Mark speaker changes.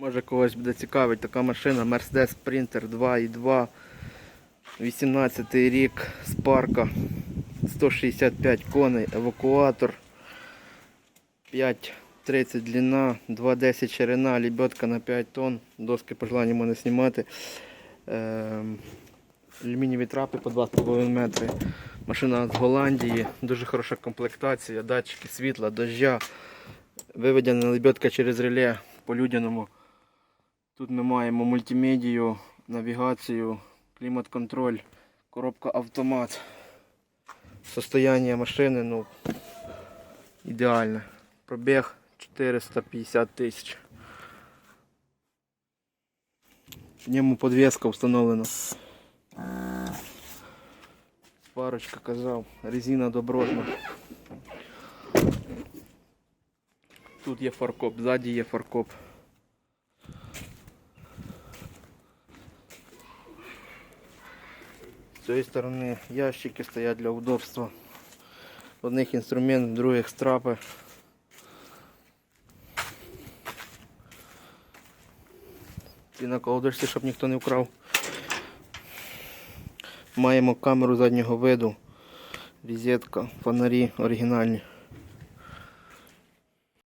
Speaker 1: Може когось буде цікавить. Така машина Mercedes Sprinter 2.2 18 рік Спарка. 165 коней, евакуатор. 5.30 длина, 2.10 ширина, лебедка на 5 тонн, доски по желанню знімати. Ем, Алюмінієві трапи по 2,5 метри. Машина з Голландії, дуже хороша комплектація, датчики світла, дождя, виведена лебедка через реле по людяному. Тут ми маємо мультимедію, навігацію, клімат-контроль, коробка автомат. Состояние машини ну, ідеальне. Пробіг 450 тисяч. В ньому подвеска встановлена. Парочка казав, резина добротна. Тут є фаркоп, ззаді є фаркоп. Цієї сторони ящики стоять для удобства. Одних інструмент, в других страпи. Ти наколдишся, щоб ніхто не вкрав. Маємо камеру заднього виду, розетка, фонарі оригінальні.